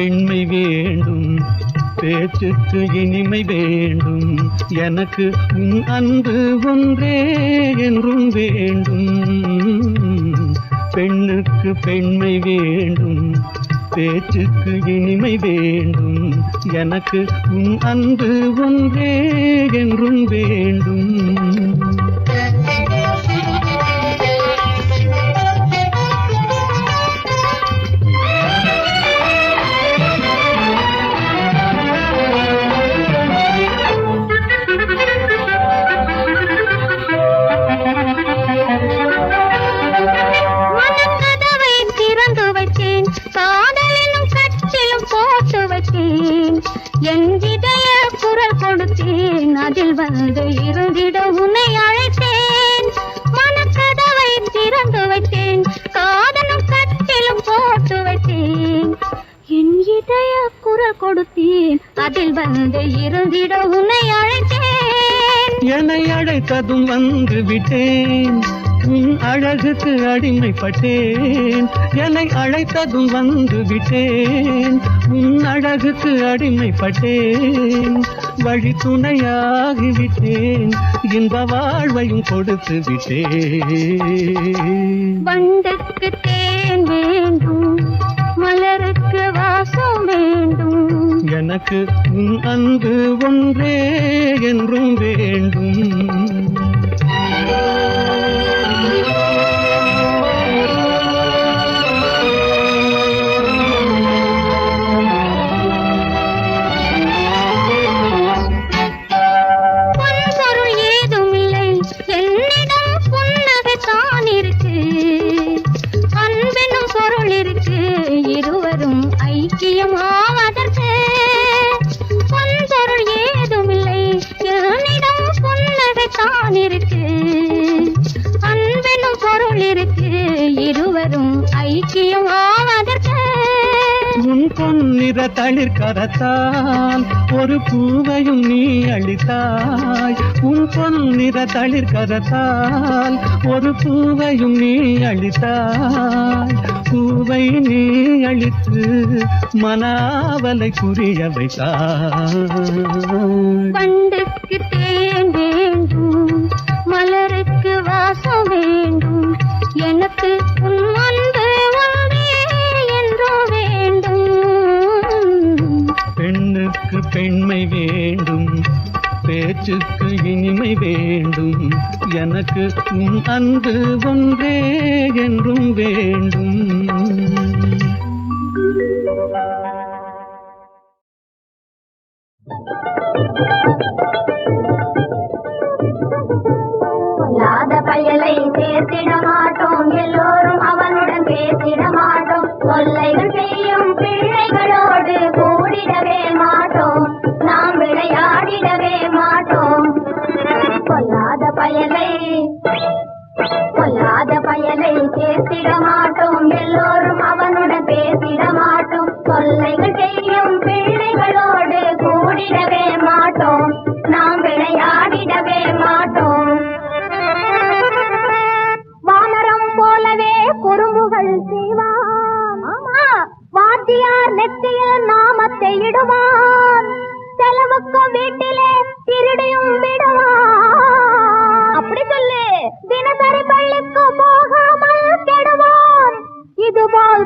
பெண்மை வேண்டும். பேச்சுக்கு இனிமை வேண்டும். எனக்கு உன் அன்பு ஒன்றே என்றும் வேண்டும். பெண்ணுக்கு பெண்மை வேண்டும். பேச்சுக்கு இனிமை வேண்டும். எனக்கு உன் அன்பு ஒன்றே என்றும் வேண்டும். விட்டேன் உன் அழகுக்கு அடிமைப்பட்டேன். என்னை அழைத்ததும் வந்து விட்டேன். உன் அழகுக்கு அடிமைப்பட்டேன். வழி துணையாகிவிட்டேன் இன்ப வாழ்வையும் கொடுத்து விட்டேன். வண்டுக்கு தேன் வேண்டும். மலருக்கு வாசம் வேண்டும். எனக்கு உன் அன்பு ஒன்றே என்றும் வேண்டும். thank you பொன்னிற தளிர் கரத்தால் ஒரு பூவையும் நீ அளித்தாய் உன் பொன்னிற தளிர் கரத்தால் ஒரு பூவையும் நீ அளித்தாய் பூவை நீ அழித்து மனாவலை புரிய வைத்தாண்டுக்கு தேன் வேண்டும் மலருக்கு வாசம் வேண்டும். எனக்கு உன் இனிமை வேண்டும். எனக்கு உன் அன்பு ஒன்றே என்றும் வேண்டும். তোমার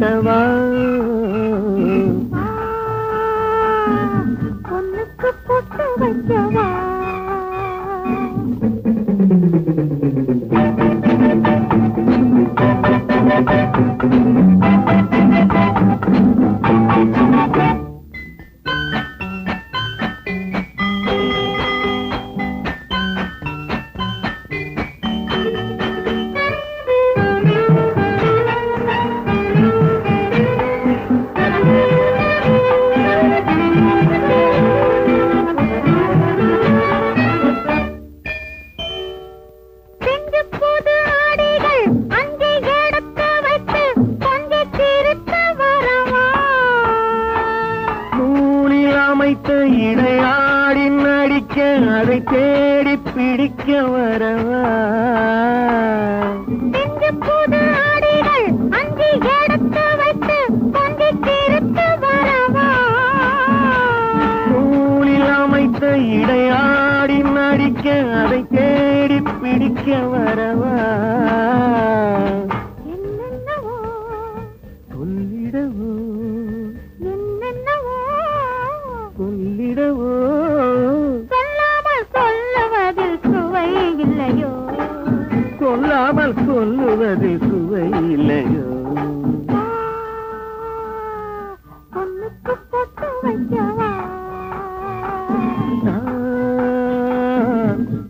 கொண்டவா பொண்ணுக்கு பொட்டு வைக்கவா சொல்லாமல் சொல்லுவது சுவையில்லையோ?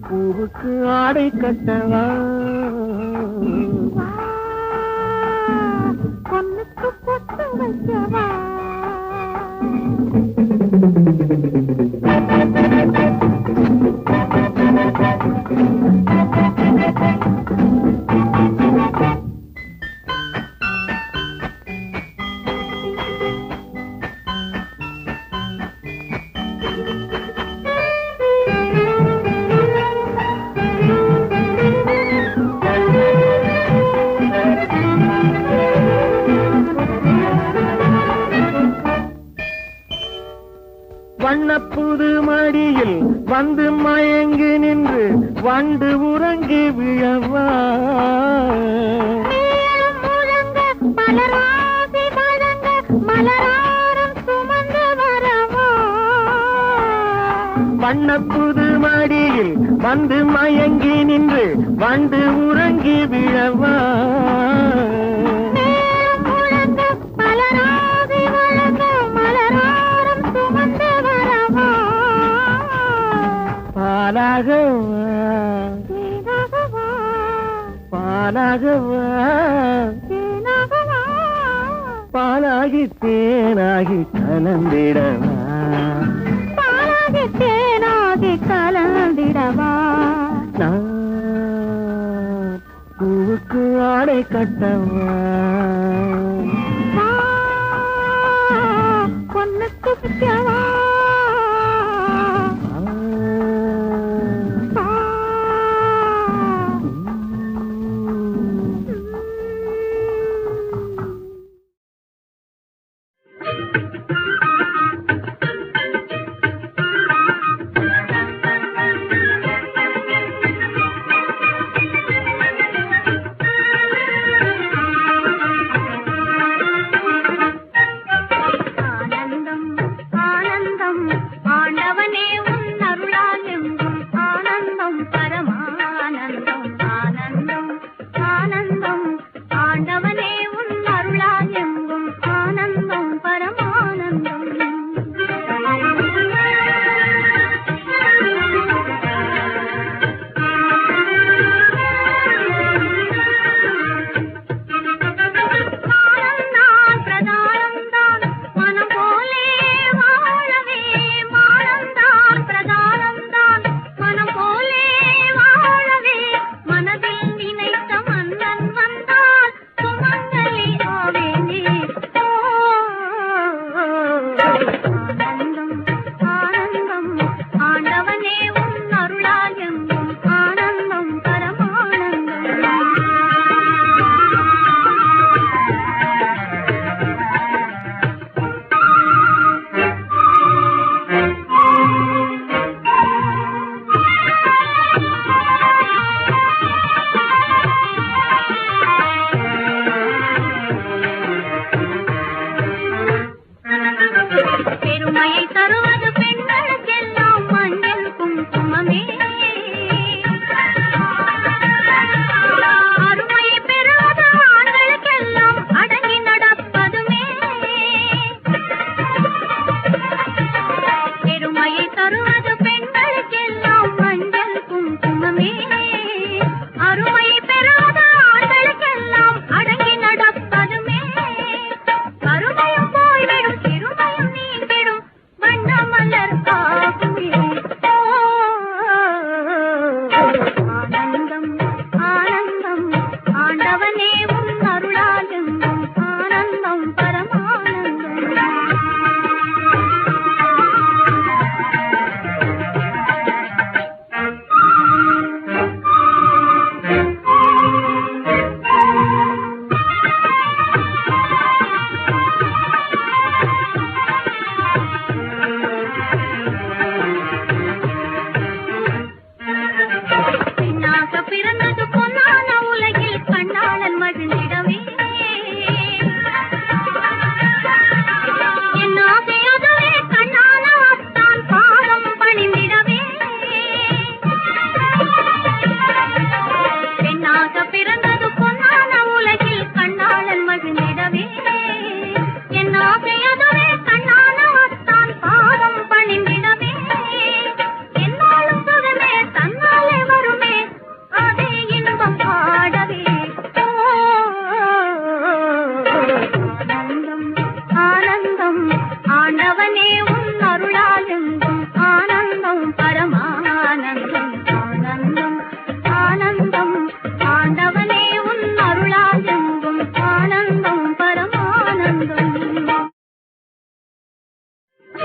பூவுக்கு ஆடை கட்டவா? பொண்ணுக்கு பொட்டு வைக்கவா? கண்டு உறங்கி விழவா. வண்ணப்புது மடியில் வந்து மயங்கி நின்று வந்து உறங்கி விழவா. மலராக பாலாகவா? பாலாகி தேனாகி கலந்திடவா? பாலாகி தேனாகி கலந்திடவா? நான் பூவுக்கு ஆடை கட்டவா? பொண்ணுக்கு பிச்சவா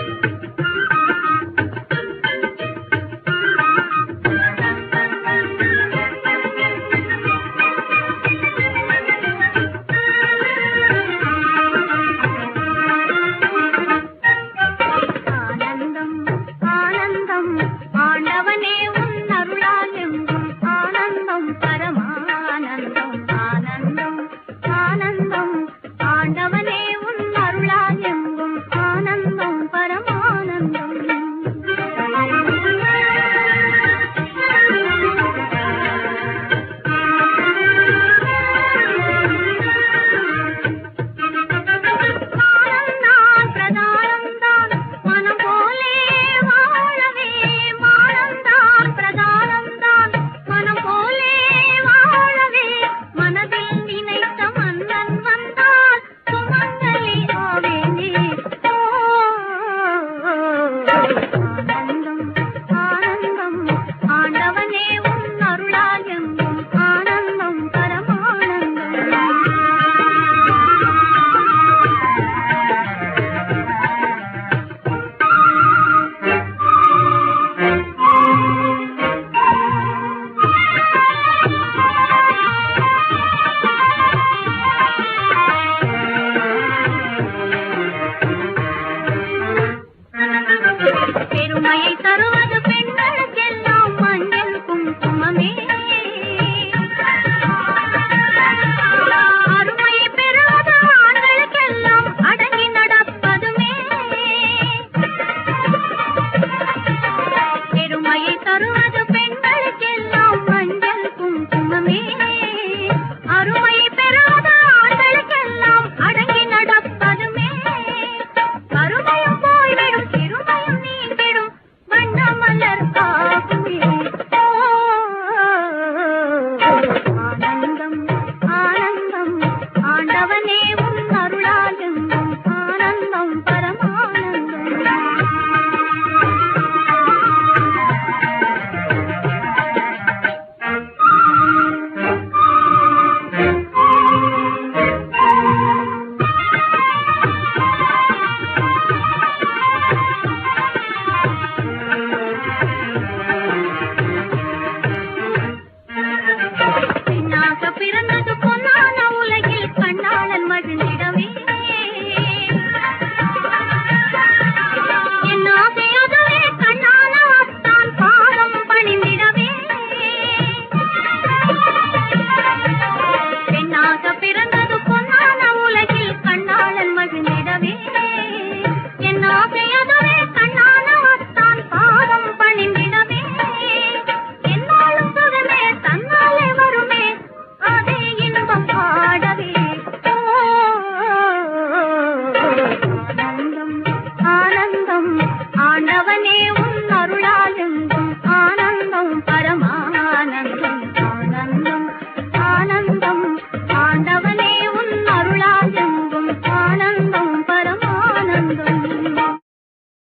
Thank you.